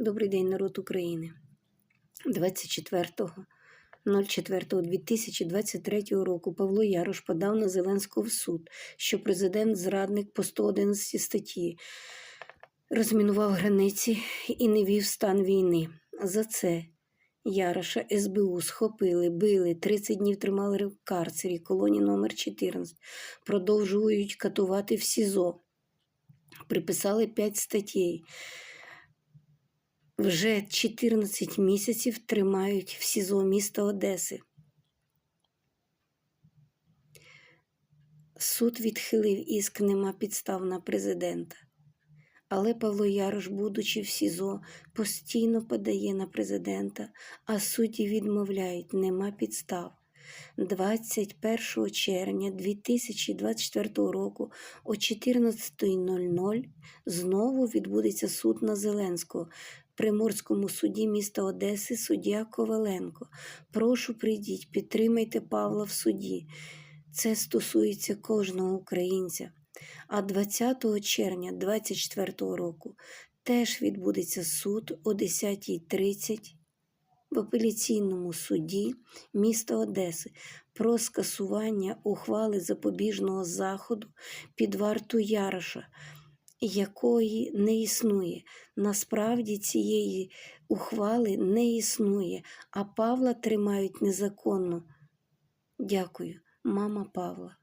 Добрий день, народ України. 24.04.2023 року Павло Ярош подав на Зеленського в суд, що президент зрадник по 111 статті розмінував границі і не вів стан війни. За це Яроша СБУ схопили, били, 30 днів тримали в карцері, колонії номер 14 продовжують катувати в СІЗО. Приписали 5 статей. Вже 14 місяців тримають в СІЗО міста Одеси. Суд відхилив іск нема підстав на президента. Але Павло Ярош, будучи в СІЗО, постійно подає на президента, а судді відмовляють, нема підстав. 21 червня 2024 року о 14.00 знову відбудеться суд на Зеленського Приморському суді міста Одеси суддя Коваленко. Прошу прийдіть, підтримайте Павла в суді. Це стосується кожного українця. А 20 червня 2024 року теж відбудеться суд о 10.30 в апеляційному суді міста Одеси про скасування ухвали запобіжного заходу під варту Яроша, якої не існує. Насправді цієї ухвали не існує, а Павла тримають незаконно. Дякую, мама Павла.